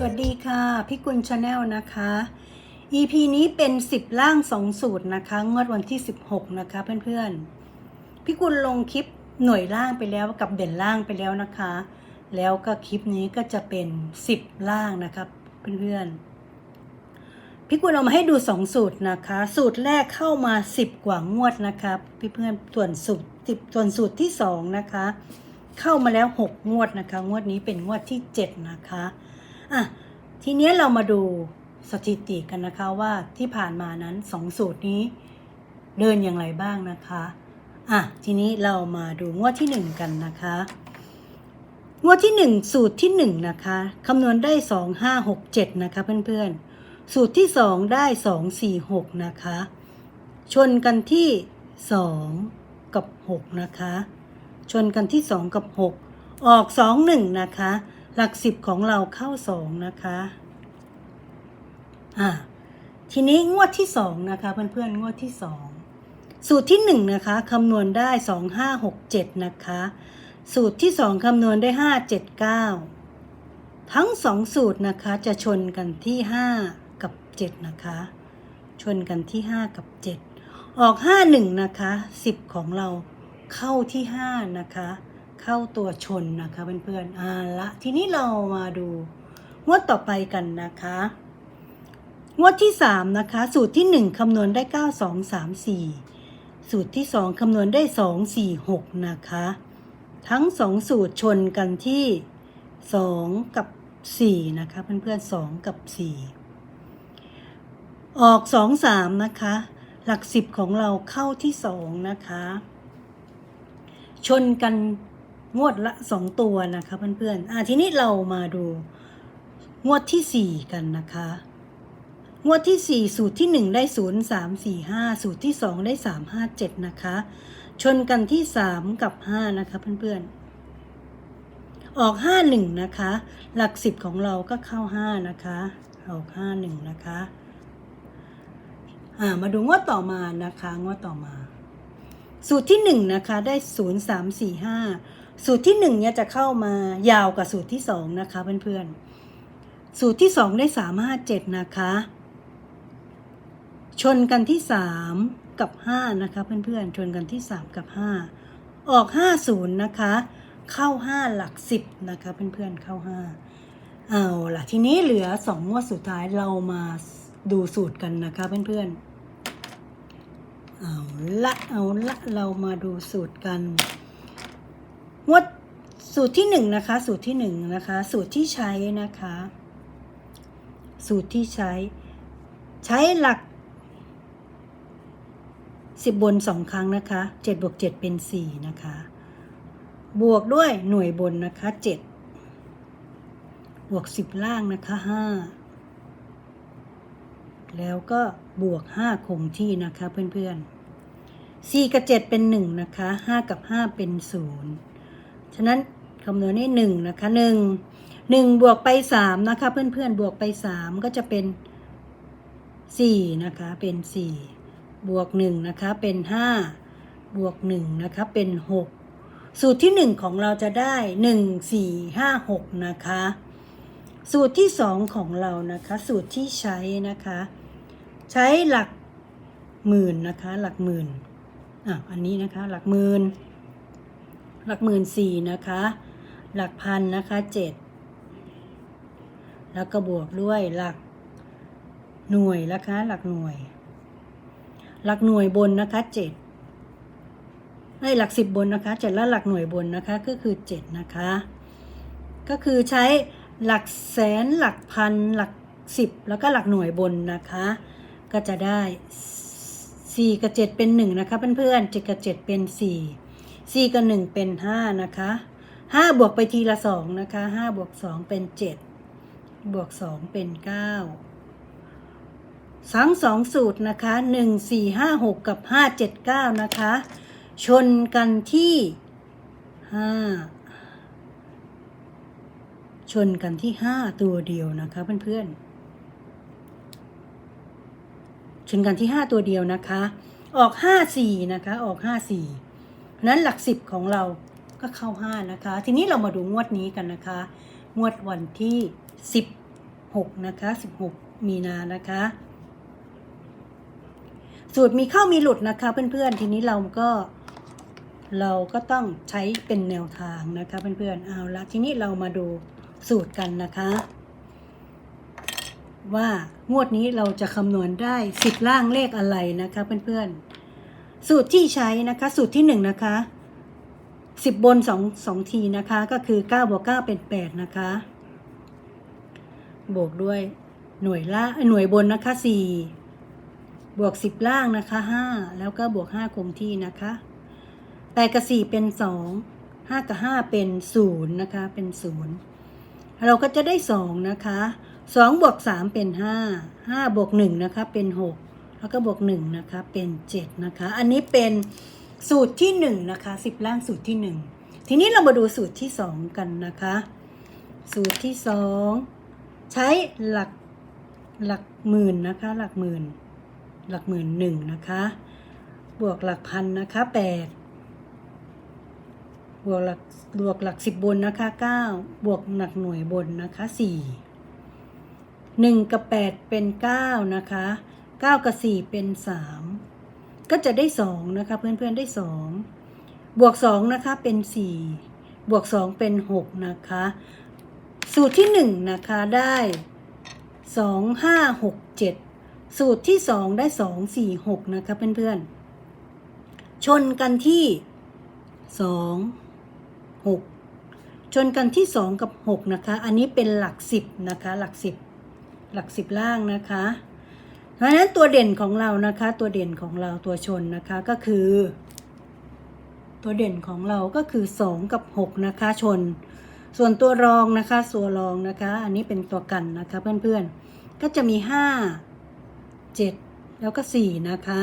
สวัสดีค่ะ พี่กุลชาแนลนะคะ EP นี้เป็น 10 ล่าง 2 สูตรนะคะ งวดวันที่ 16 นะคะเพื่อนๆ พี่กุลลงคลิปหน่วยล่างไปแล้วกับเด่นล่างไปแล้วนะคะ แล้วก็คลิปนี้ก็จะเป็น 10 ล่างนะครับเพื่อนๆ พี่กุลเอามาให้ดู 2 สูตรนะคะ สูตรแรกเข้ามา 10 กว่างวดนะคะพี่เพื่อนส่วนสูตร10ส่วนสูตรที่ 2 นะคะ เข้ามาแล้ว 6 งวดนะคะ งวดนี้เป็นงวดที่ 7 นะคะ อะทีเนี้ยเรามาดูสถิติกันนะคะว่าที่ผ่านมานั้น2สูตรนี้เดินอย่างไรบ้างนะคะอะทีนี้เรามาดูงวดที่1กันนะคะงวดที่1สูตรที่1นะคะคำนวณได้2 5 6 7นะคะเพื่อนๆ สูตรที่2ได้2 4 6นะคะ ชนกันที่2กับ6นะคะ ชนกันที่2กับ6ออก2 1นะคะ หลัก10ของเราเข้า2นะคะอ่าทีนี้งวดที่2นะคะเพื่อนๆงวดที่2สูตรที่1นะคะคำนวณได้2 5 6 7นะคะสูตรที่2คำนวณได้5 7 9ทั้ง2สูตรนะคะจะชนกันที่5กับ7นะคะชนกันที่5กับ7ออก5 1นะคะ10ของเราเข้าที่5นะคะ เข้าตัวชนนะคะเพื่อนๆอ่าละทีนี้เรามาดูงวดต่อไปกันนะคะงวดที่ 3 นะคะ สูตรที่ 1คำนวณได้ 9 2 3 4 สูตรที่ 2คำนวณได้ 2 4 6 นะคะ ทั้ง 2 สูตรชนกันที่ 2 กับ 4 นะคะ เพื่อนๆ2กับ 4 ออก 2 3 นะคะ หลัก 10 ของเราเข้าที่ 2 นะคะ ชนกัน งวดละ 2 ตัวนะคะเพื่อนๆอะทีนี้เรามาดูงวดที่ 4 กันนะคะ งวดที่ 4 สูตรที่ 1 ได้ 0 3 4 5 สูตรที่ 2 ได้ 3 5 7 นะคะ ชนกันที่ 3 กับ 5 นะคะเพื่อนๆ ออก 5 1 นะคะ หลัก 10 ของเราก็เข้า 5 นะคะ ออก 5 1 นะคะอ่ามาดูงวดต่อมานะคะ งวดต่อมา สูตรที่ 1 นะคะ ได้ 0 3 4 5 สูตรที่1เนี่ยจะเข้ามายาวกว่าสูตรที่ 2 นะคะเพื่อนๆ สูตรที่ 2 ได้ 3 5 7 นะคะ ชนกันที่ 3 กับ 5 นะคะเพื่อนๆ ชนกันที่ 3 กับ 5 ออก 50 นะคะ เข้า 5 หลัก 10 นะคะเพื่อนๆ เข้า 5 เอาล่ะ ทีนี้เหลือ 2 งวดสุดท้ายเรามาดูสูตรกันนะคะเพื่อนๆ เอาละเอาละเรามาดูสูตรกัน งวดสูตรที่หนึ่งนะคะ สูตรที่หนึ่งนะคะ สูตรที่ใช้นะคะ สูตรที่ใช้ ใช้หลักสิบบนสองครั้งนะคะเจ็ดบวกเจ็ดเป็นสี่นะคะ บวกด้วยหน่วยบนนะคะเจ็ดบวกสิบล่างนะคะห้าแล้วก็บวกห้าคงที่นะคะเพื่อนๆสี่กับเจ็ดเป็นหนึ่งนะคะห้ากับห้าเป็นศูนย์ ฉะนั้นคำนวณนี้หนึ่งนะคะหนึ่งหนึ่งบวกไปสามนะคะเพื่อนๆบวกไปสามก็จะเป็นสี่นะคะเป็นสี่บวกหนึ่งนะคะเป็นห้าบวกหนึ่งนะคะเป็นหกสูตรที่หนึ่งของเราจะได้หนึ่งสี่ห้าหกนะคะสูตรที่สองของเรานะคะสูตรที่ใช้นะคะใช้หลักหมื่นนะคะหลักหมื่นอะอันนี้นะคะหลักหมื่น หลักหมื่นสี่นะคะ หลักพันนะคะเจ็ดแล้วก็บวกด้วยหลักหน่วยนะคะ หลักหน่วย หลักหน่วยบนนะคะเจ็ดให้หลักสิบบนนะคะเจ็ดแล้วหลักหน่วยบนนะคะก็คือเจ็ดนะคะ ก็คือใช้หลักแสนหลักพันหลักสิบแล้วก็หลักหน่วยบนนะคะ ก็จะได้สี่กับเจ็ดเป็นหนึ่งนะคะเพื่อนๆเจ็ดกับเจ็ดเป็นสี่ สี่กับหนึ่งเป็นห้านะคะห้าบวกไปทีละสองนะคะห้าบวกสองเป็นเจ็ดบวกสองเป็นเก้าทั้งสองสูตรนะคะหนึ่งสี่ห้าหกกับห้าเจ็ดเก้านะคะ ชนกันที่ห้าชนกันที่ห้าตัวเดียวนะคะเพื่อนๆชนกันที่ห้าตัวเดียวนะคะ ออกห้าสี่นะคะ ออกห้าสี่ นั้นหลักสิบของเราก็เข้าห้านะคะ ทีนี้เรามาดูงวดนี้กันนะคะ งวดวันที่สิบ16นะคะ16มีนานะคะ สูตรมีเข้ามีหลุดนะคะเพื่อนๆ ทีนี้เราก็เราก็ต้องใช้เป็นแนวทางนะคะเพื่อนๆ เอาละทีนี้เรามาดูสูตรกันนะคะ ว่างวดนี้เราจะคำนวณได้สิบล่างเลขอะไรนะคะเพื่อนๆ สูตรที่ใช้นะคะ สูตรที่หนึ่งนะคะสิบบนสองสองทีนะคะ ก็คือเก้าบวกเก้าเป็นแปดนะคะ บวกด้วยหน่วยละหน่วยบนนะคะสี่บวกสิบล่างนะคะห้าแล้วก็บวกห้าคงที่นะคะแปดกับสี่เป็นสองห้ากับห้าเป็นศูนย์นะคะเป็นศูนย์เราก็จะได้สองนะคะสองบวกสามเป็นห้าห้าบวกหนึ่งนะคะเป็นหก แล้วก็บวกหนึ่งนะคะเป็นเจ็ดนะคะ อันนี้เป็นสูตรที่หนึ่งนะคะสิบล่างสูตรที่หนึ่งทีนี้เรามาดูสูตรที่สองกันนะคะ สูตรที่สองใช้หลักหลักหมื่นนะคะ หลักหมื่น หลักหมื่นหนึ่งนะคะ บวกหลักพันนะคะแปดบวกหลักบวกหลักสิบบนนะคะเก้าบวกหลักหน่วยบนนะคะสี่หนึ่งกับแปดเป็นเก้านะคะ เก้ากับสี่เป็นสามก็จะได้สองนะคะ เพื่อนๆได้สองบวกสองนะคะ เป็นสี่บวกสองเป็นหกนะคะ สูตรที่หนึ่งนะคะ ได้สองห้าหกเจ็ดสูตรที่สองได้สองสี่หกนะคะ เพื่อนๆ ชนกันที่สองหกชนกันที่สองกับหกนะคะ อันนี้เป็นหลักสิบนะคะ หลักสิบหลักสิบล่างนะคะ เพราะฉะนั้นตัวเด่นของเรานะคะ ตัวเด่นของเราตัวชนนะคะก็คือ ตัวเด่นของเราก็คือสองกับหกนะคะชน ส่วนตัวรองนะคะตัวรองนะคะ อันนี้เป็นตัวกันนะคะเพื่อนๆ ก็จะมีห้าเจ็ดแล้วก็สี่นะคะ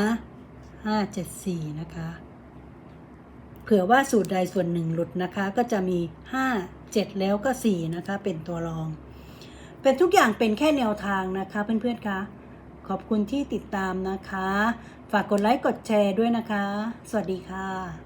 ห้าเจ็ดสี่นะคะ เผื่อว่าสูตรใดส่วนหนึ่งหลุดนะคะก็จะมีห้าเจ็ดแล้วก็สี่นะคะ เป็นตัวรอง เป็นทุกอย่างเป็นแค่แนวทางนะคะเพื่อนๆคะ ขอบคุณที่ติดตามนะคะ ฝากกดไลค์กดแชร์ด้วยนะคะ สวัสดีค่ะ